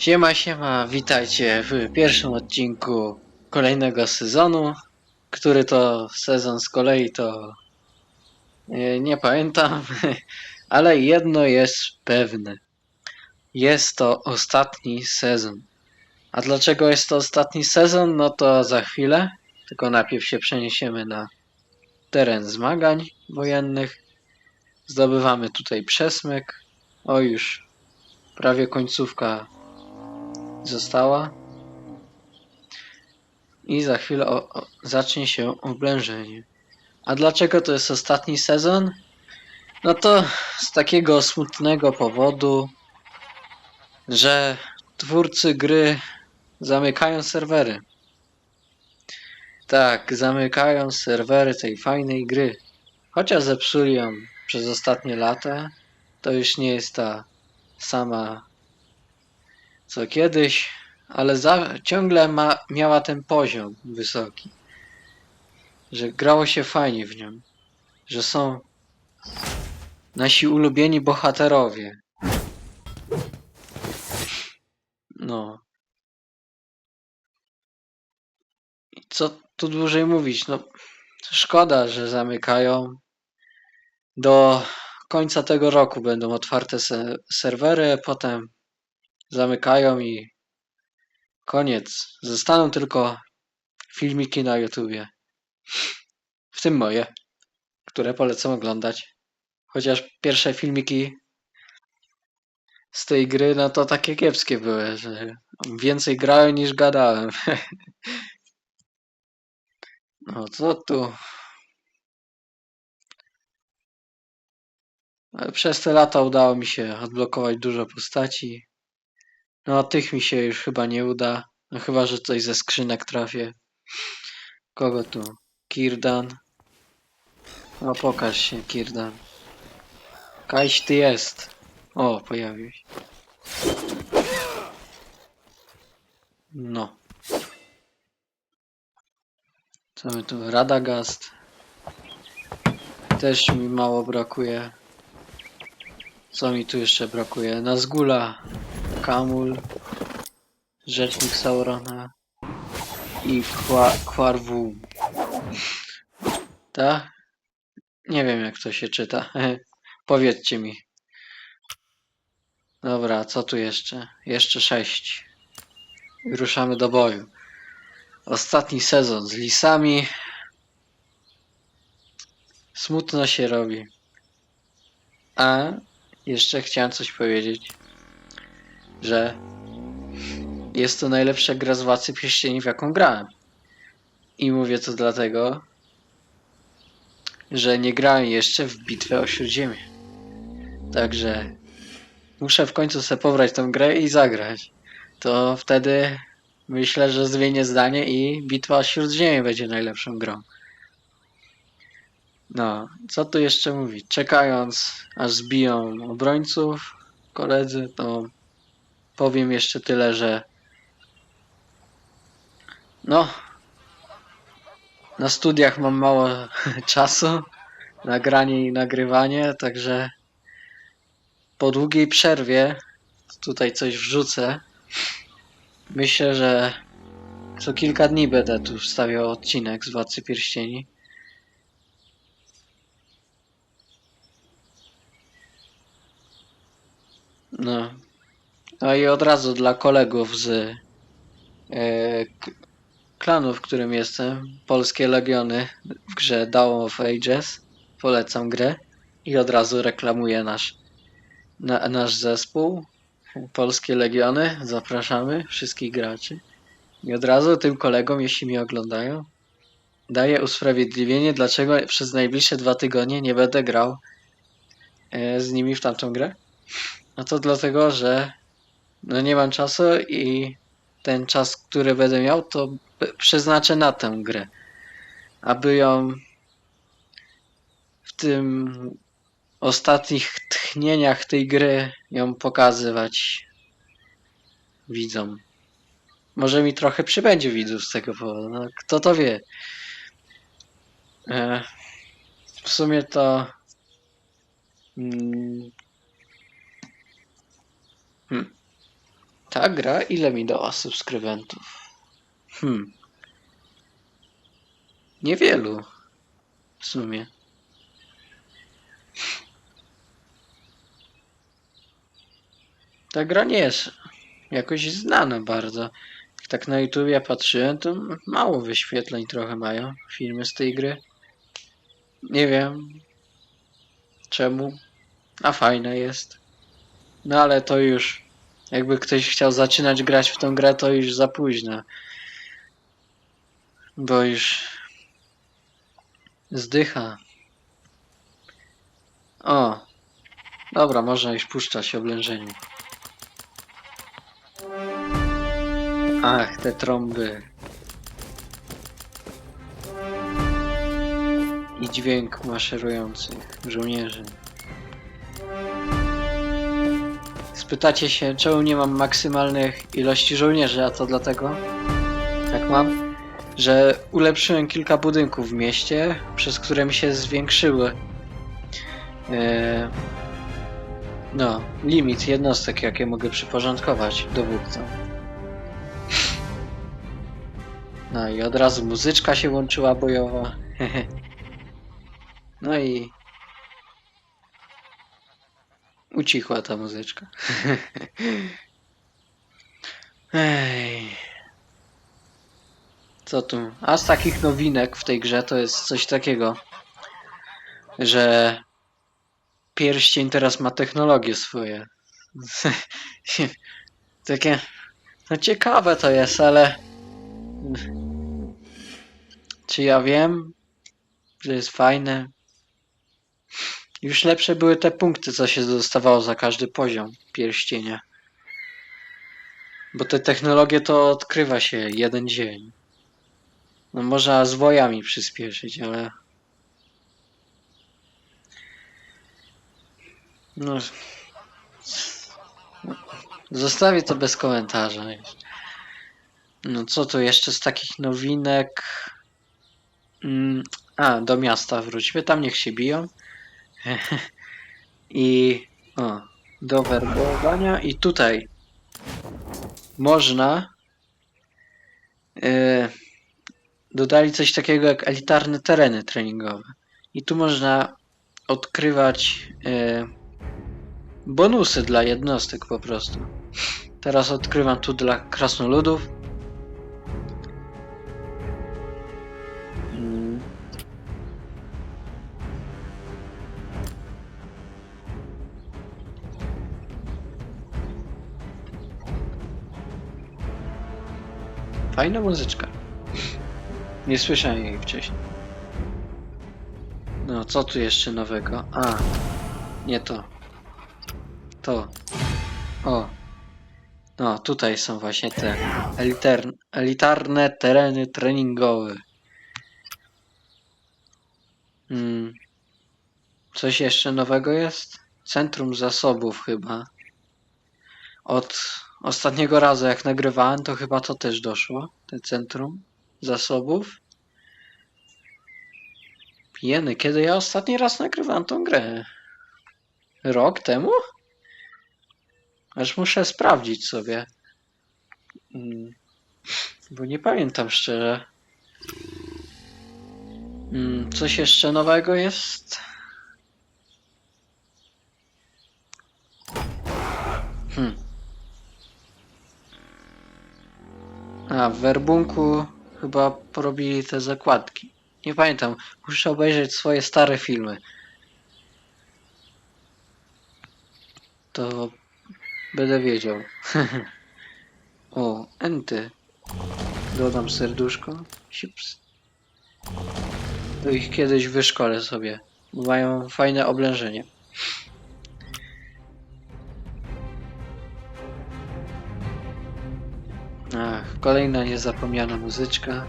Siema, siema, witajcie w pierwszym odcinku kolejnego sezonu, który to sezon z kolei to nie, nie pamiętam, ale jedno jest pewne. Jest to ostatni sezon. A dlaczego jest to ostatni sezon? No to za chwilę, tylko najpierw się przeniesiemy na teren zmagań wojennych. Zdobywamy tutaj przesmyk. O już prawie końcówka została. I za chwilę o, o, zacznie się oblężenie. A dlaczego to jest ostatni sezon? No to z takiego smutnego powodu, że twórcy gry zamykają serwery. Tak, zamykają serwery tej fajnej gry. Chociaż zepsuli ją przez ostatnie lata, to już nie jest ta sama co kiedyś, ale za, ciągle ma, miała ten poziom wysoki. Że grało się fajnie w nią. Że są nasi ulubieni bohaterowie. No. Co tu dłużej mówić? No, szkoda, że zamykają. Do końca tego roku będą otwarte se serwery, potem zamykają i koniec. Zostaną tylko filmiki na YouTubie. W tym moje, które polecam oglądać. Chociaż pierwsze filmiki z tej gry, no to takie kiepskie były, że więcej grałem niż gadałem. No co tu? Ale przez te lata udało mi się odblokować dużo postaci. No tych mi się już chyba nie uda. No chyba, że coś ze skrzynek trafię. Kogo tu? Kirdan. No pokaż się, Kirdan. Kaś ty jest. O, pojawił się. No. Co my tu? Radagast. Też mi mało brakuje. Co mi tu jeszcze brakuje? Nazgula. Kamul. Rzecznik Saurona. I Kwa-. Tak? Nie wiem jak to się czyta. Powiedzcie mi. Dobra, co tu jeszcze? Jeszcze sześć. Ruszamy do boju. Ostatni sezon z lisami. Smutno się robi. A jeszcze chciałem coś powiedzieć, że jest to najlepsza gra z Władcy Pierścieni, w jaką grałem. I mówię to dlatego, że nie grałem jeszcze w Bitwę o Śródziemie. Także muszę w końcu sobie pobrać tą grę i zagrać. To wtedy myślę, że zmienię zdanie i Bitwa o Śródziemie będzie najlepszą grą. No, co tu jeszcze mówić? Czekając, aż zbiją obrońców koledzy, to powiem jeszcze tyle, że no, na studiach mam mało czasu na granie i nagrywanie, także po długiej przerwie tutaj coś wrzucę. Myślę, że co kilka dni będę tu wstawiał odcinek z Władcy Pierścieni. No. No i od razu dla kolegów z e, klanu, w którym jestem, Polskie Legiony w grze Dawn of Ages. Polecam grę i od razu reklamuję nasz, na, nasz zespół. Polskie Legiony, zapraszamy wszystkich graczy. I od razu tym kolegom, jeśli mnie oglądają, daję usprawiedliwienie, dlaczego przez najbliższe dwa tygodnie nie będę grał e, z nimi w tamtą grę. No to dlatego, że no nie mam czasu i ten czas, który będę miał, to przeznaczę na tę grę. Aby ją w tym ostatnich tchnieniach tej gry ją pokazywać widzom. Może mi trochę przybędzie widzów z tego powodu. No, kto to wie. E, w sumie to mm, Hmm. Ta gra ile mi dała subskrybentów? Hmm. Niewielu. W sumie. Ta gra nie jest jakoś znana bardzo. Jak tak na YouTubie patrzyłem, to mało wyświetleń trochę mają filmy z tej gry. Nie wiem czemu. A fajna jest. No ale to już jakby ktoś chciał zaczynać grać w tą grę, to już za późno. Bo już zdycha. O. Dobra, można już puszczać oblężenie. Ach, te trąby. I dźwięk maszerujących żołnierzy. Spytacie się, czemu nie mam maksymalnych ilości żołnierzy, a to dlatego, tak mam, że ulepszyłem kilka budynków w mieście, przez które mi się zwiększyły e, no, limit jednostek, jakie mogę przyporządkować dowódcom. No i od razu muzyczka się łączyła bojowa. No i ucichła ta muzyczka. Ej. Co tu? A z takich nowinek w tej grze to jest coś takiego, że pierścień teraz ma technologię swoje. Takie, no ciekawe to jest, ale czy ja wiem, że jest fajne? Już lepsze były te punkty, co się dostawało za każdy poziom pierścienia. Bo te technologie to odkrywa się jeden dzień. No można z wojami przyspieszyć, ale... No... Zostawię to bez komentarza. No co tu jeszcze z takich nowinek? Mm, a, do miasta wróćmy, tam niech się biją. I o, do werbowania i tutaj można yy, dodali coś takiego jak elitarne tereny treningowe. I tu można odkrywać yy, bonusy dla jednostek po prostu. Teraz odkrywam tu dla krasnoludów. Fajna muzyczka. Nie słyszałem jej wcześniej. No, co tu jeszcze nowego? A, nie to. To. O. No, tutaj są właśnie te elitar elitarne tereny treningowe. Hmm. Coś jeszcze nowego jest? Centrum zasobów chyba. Od ostatniego razu jak nagrywałem, to chyba to też doszło. Te centrum zasobów. Jeny, kiedy ja ostatni raz nagrywałem tą grę? Rok temu? Aż muszę sprawdzić sobie. Mm, Bo nie pamiętam szczerze. Mm, Coś jeszcze nowego jest? Hmm. A, w werbunku chyba porobili te zakładki. Nie pamiętam. Muszę obejrzeć swoje stare filmy. To będę wiedział. o, enty. Dodam serduszko. Siups. To ich kiedyś wyszkolę sobie. Mają fajne oblężenie. Kolejna niezapomniana muzyczka.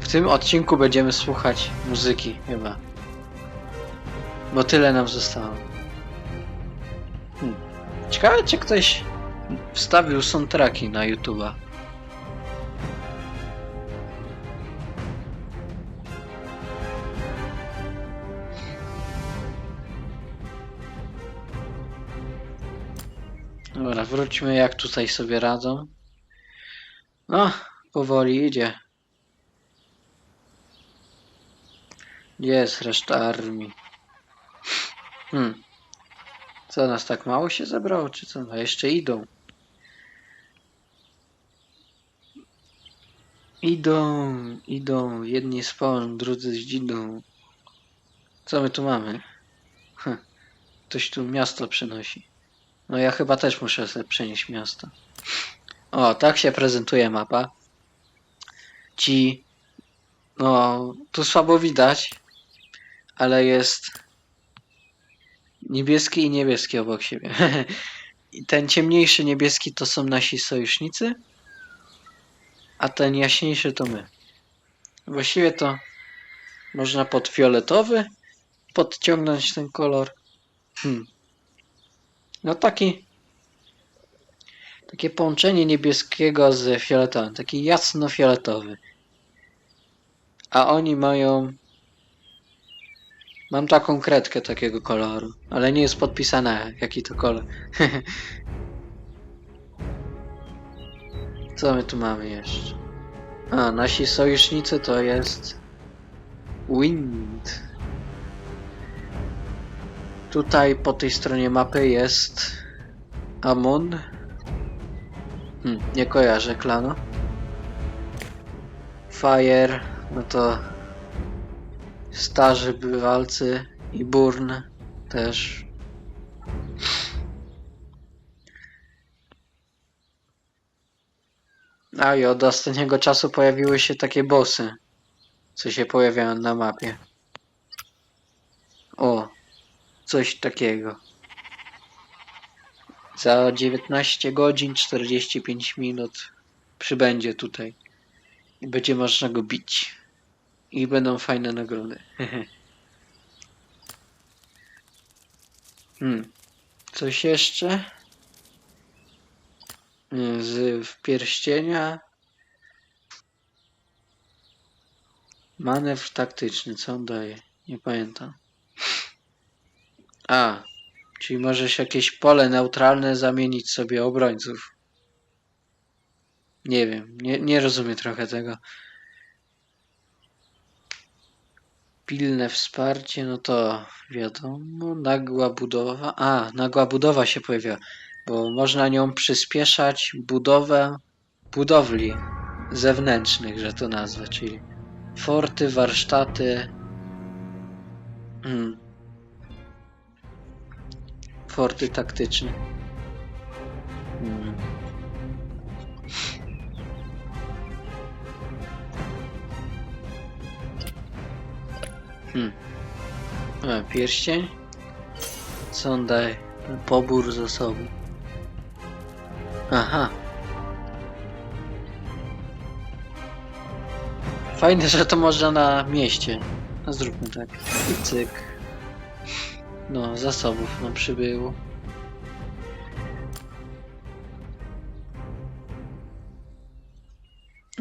W tym odcinku będziemy słuchać muzyki chyba. Bo tyle nam zostało. Hmm. Ciekawe, czy ktoś wstawił soundtracki na YouTube'a. Wróćmy jak tutaj sobie radzą. No, powoli idzie. Jest reszta armii? Hmm. Co, nas tak mało się zebrało, czy co? No jeszcze idą. Idą, idą. Jedni spą, drudzy zdzidą. Co my tu mamy? Hm. Ktoś tu miasto przynosi. No ja chyba też muszę sobie przenieść miasto. O, tak się prezentuje mapa. Ci... No, tu słabo widać, ale jest niebieski i niebieski obok siebie. I ten ciemniejszy niebieski to są nasi sojusznicy, a ten jaśniejszy to my. Właściwie to można pod fioletowy podciągnąć ten kolor. Hmm. No taki takie połączenie niebieskiego z fioletowym, taki jasno-fioletowy. A oni mają Mam taką kredkę takiego koloru, ale nie jest podpisane jaki to kolor. Co my tu mamy jeszcze? A, nasi sojusznicy to jest Wind. Tutaj po tej stronie mapy jest Amon. Hmm, nie kojarzę klanu. Fire, no to starzy bywalcy i Burn też. A i od ostatniego czasu pojawiły się takie bossy, co się pojawiają na mapie. O, coś takiego. Za 19 godzin 45 minut przybędzie tutaj i będzie można go bić. I będą fajne nagrody. hmm. Coś jeszcze? Z w pierścienia. Manewr taktyczny, co on daje? Nie pamiętam. A, czyli możesz jakieś pole neutralne zamienić sobie obrońców. Nie wiem, nie, nie rozumiem trochę tego. Pilne wsparcie, no to wiadomo, nagła budowa. A, nagła budowa się pojawiła, bo można nią przyspieszać budowę budowli zewnętrznych, że to nazwę, czyli forty, warsztaty. Hmm. Forty taktyczne. Hmm. Hmm. A, pierścień. Co on daje? Pobór zasobu. Aha. Fajne, że to można na mieście. No zróbmy tak. I cyk. No, zasobów nam przybyło.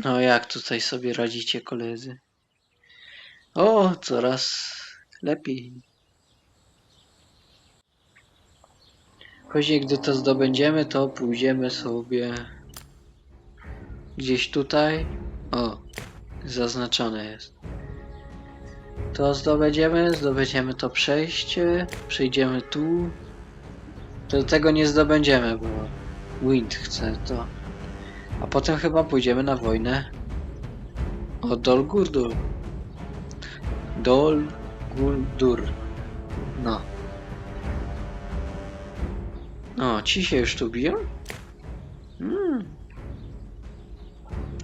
No, jak tutaj sobie radzicie, koledzy? O, coraz lepiej. Później, gdy to zdobędziemy, to pójdziemy sobie gdzieś tutaj. O, zaznaczone jest. To zdobędziemy, zdobędziemy to przejście, przejdziemy tu. To tego nie zdobędziemy, bo Wind chce to. A potem chyba pójdziemy na wojnę o Dol Gurdur. Dol Guldur. No. O, ci się już tu biją? Hmm.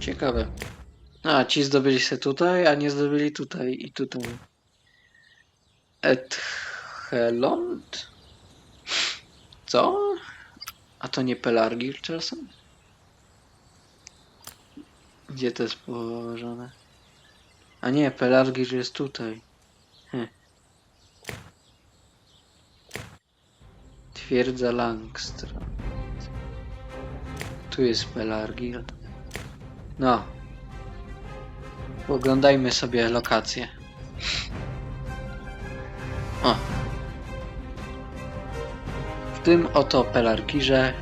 Ciekawe. A, ci zdobyli się tutaj, a nie zdobyli tutaj i tutaj. Ethelond? Co? A to nie Pelargir czasem? Gdzie to jest położone? A nie, Pelargir jest tutaj. Hm. Twierdza Langstrand. Tu jest Pelargir. No. Oglądajmy sobie lokację. O. W tym oto Pelargirze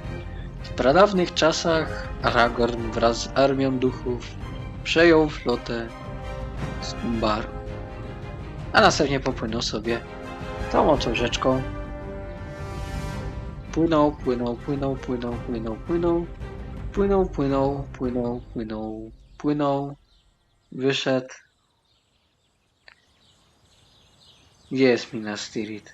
pradawnych czasach Aragorn wraz z armią duchów przejął flotę z Umbaru, a następnie popłynął sobie tą oto rzeczką. Płynął, płynął, płynął, płynął, płynął, płynął, płynął, płynął, płynął, płynął, płynął, wyszedł. Gdzie jest Minas Tirith?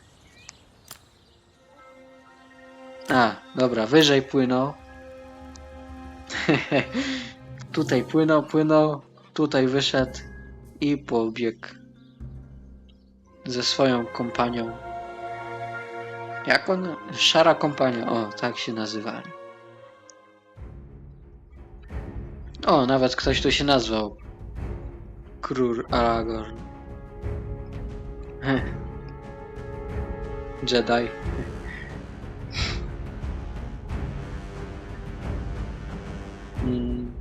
A, dobra, wyżej płynął. tutaj płynął, płynął, tutaj wyszedł i pobiegł ze swoją kompanią. Jak on? Szara kompania, o, tak się nazywali. O, nawet ktoś tu się nazwał. Król Aragorn. Jedi. Mm,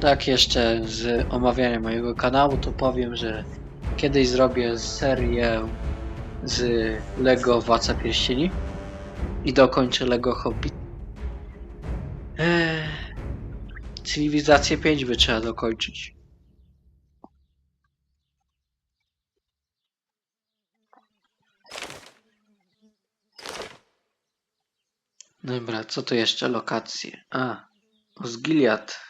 Tak, jeszcze z omawiania mojego kanału to powiem, że kiedyś zrobię serię z Lego Władca Pierścieni i dokończę Lego Hobbit. Eee, Cywilizację 5 by trzeba dokończyć. Dobra, co to jeszcze lokacje? A, Osgiliad.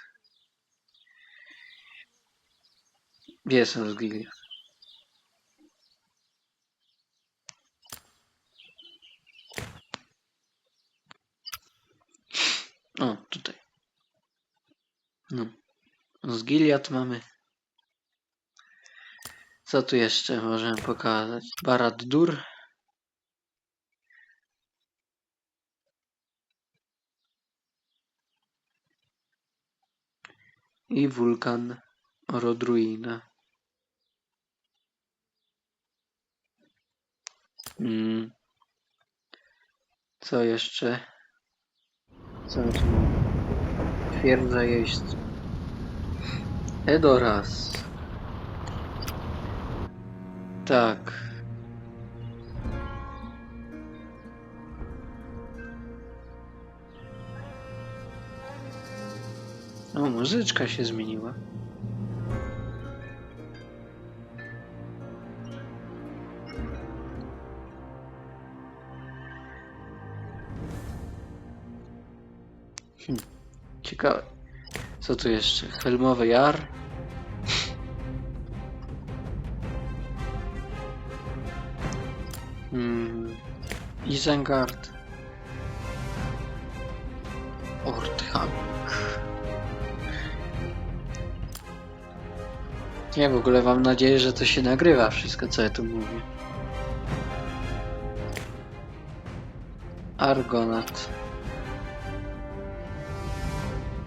Gdzie jest Osgiliad? O, tutaj. No. Osgiliad mamy. Co tu jeszcze możemy pokazać? Barad-dur. I wulkan Rodruina. Mm. Co jeszcze? Co mamy? Twierdza jeźdźców. Edoras. Tak. O, muzyczka się zmieniła. Hm. Ciekawe. Co tu jeszcze? Helmowy Jar. Hmm. Isengard. Nie, w ogóle mam nadzieję, że to się nagrywa wszystko, co ja tu mówię. Argonat.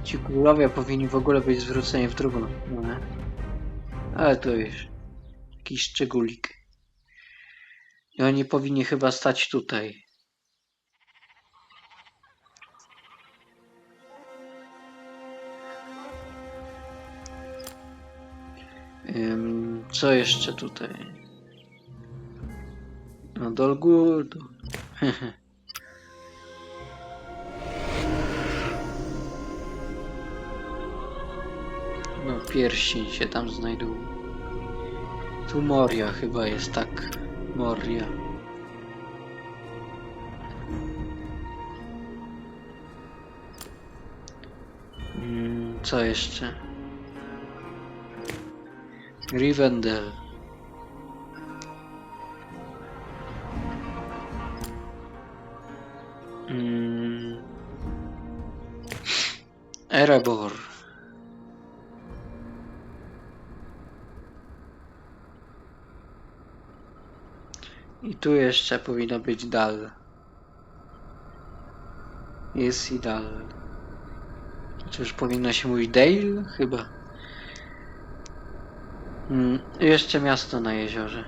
Ci królowie powinni w ogóle być zwróceni w drugą stronę. Ale to już jakiś szczególik. I oni powinni chyba stać tutaj. Co jeszcze tutaj? No Guldur. No pierścień się tam znajduje. Tu Moria chyba jest, tak. Moria. Mm, co jeszcze? Rivendell. Mm. Erebor. I tu jeszcze powinno być dal. Jest i dal. Czy już powinno się mówić Dale? Chyba. Mm, jeszcze miasto na jeziorze.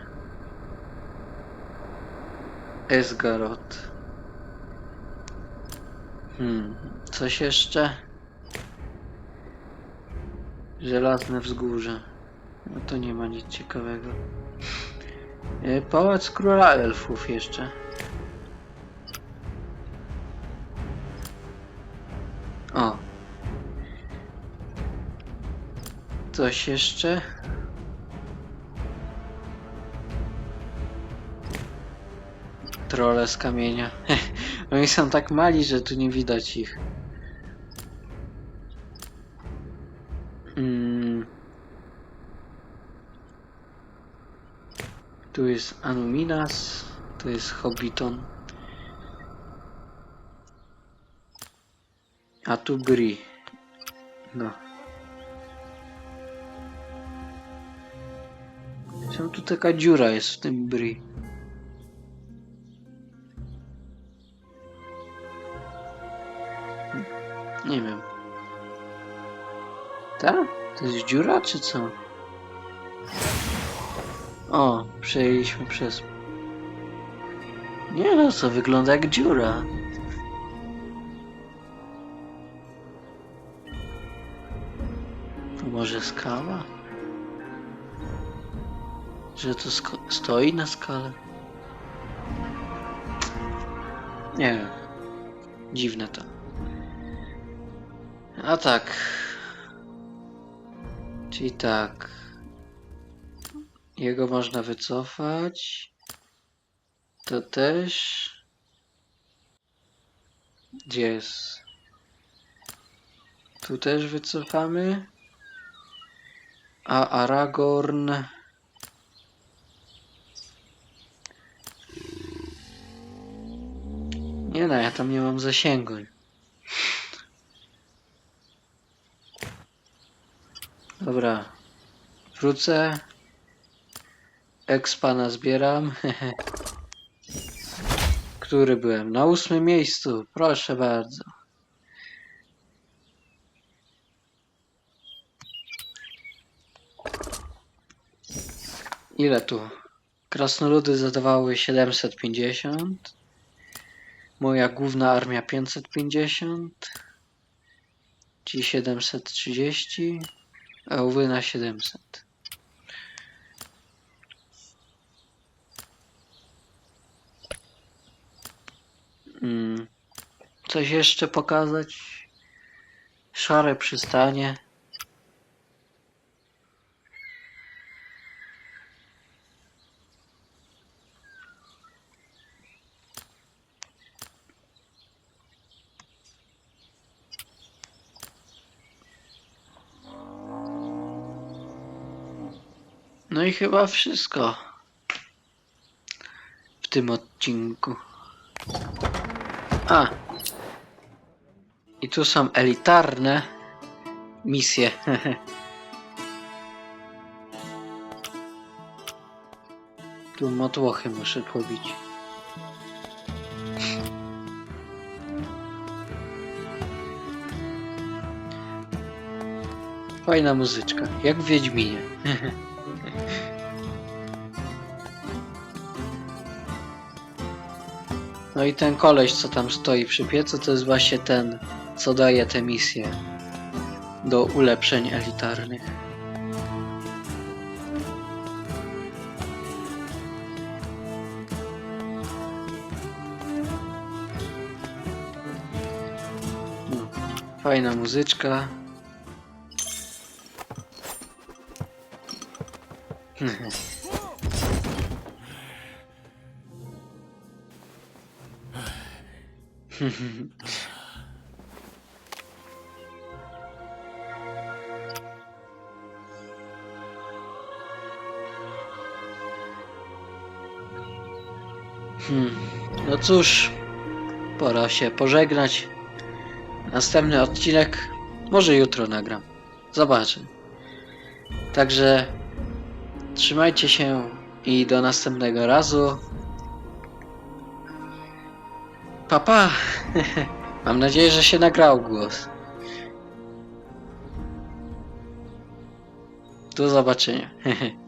Esgarot. Hmm, coś jeszcze? Żelazne wzgórze. No to nie ma nic ciekawego. E, Pałac Króla Elfów jeszcze. O. Coś jeszcze? Trole z kamienia. Oni są tak mali, że tu nie widać ich. Mm. Tu jest Anuminas, tu jest Hobbiton. A tu Bri. No. Czemu tu taka dziura jest w tym Bri? Ta? To jest dziura, czy co? O, przejęliśmy przez... Nie no, co wygląda jak dziura. To może skała? Że to stoi na skale? Nie wiem. Dziwne to. A tak. Czyli tak. Jego można wycofać. To też. Gdzie jest? Tu też wycofamy. A Aragorn. Nie no, ja tam nie mam zasięgu. Dobra. Wrócę. Expana zbieram. Który byłem? Na ósmym miejscu. Proszę bardzo. Ile tu? Krasnoludy zadawały 750. Moja główna armia 550. Ci 730. A łwy na 700. Mm. Coś jeszcze pokazać? Szare przystanie. No i chyba wszystko w tym odcinku. A. I tu są elitarne misje. tu motłochy muszę pobić. Fajna muzyczka, jak w Wiedźminie. No i ten koleś, co tam stoi przy piecu, to jest właśnie ten, co daje te misje do ulepszeń elitarnych. No, Fajna muzyczka. Hmm. No cóż, pora się pożegnać. Następny odcinek może jutro nagram. Zobaczę. Także trzymajcie się i do następnego razu. Papa. Mam nadzieję, że się nagrał głos. Do zobaczenia.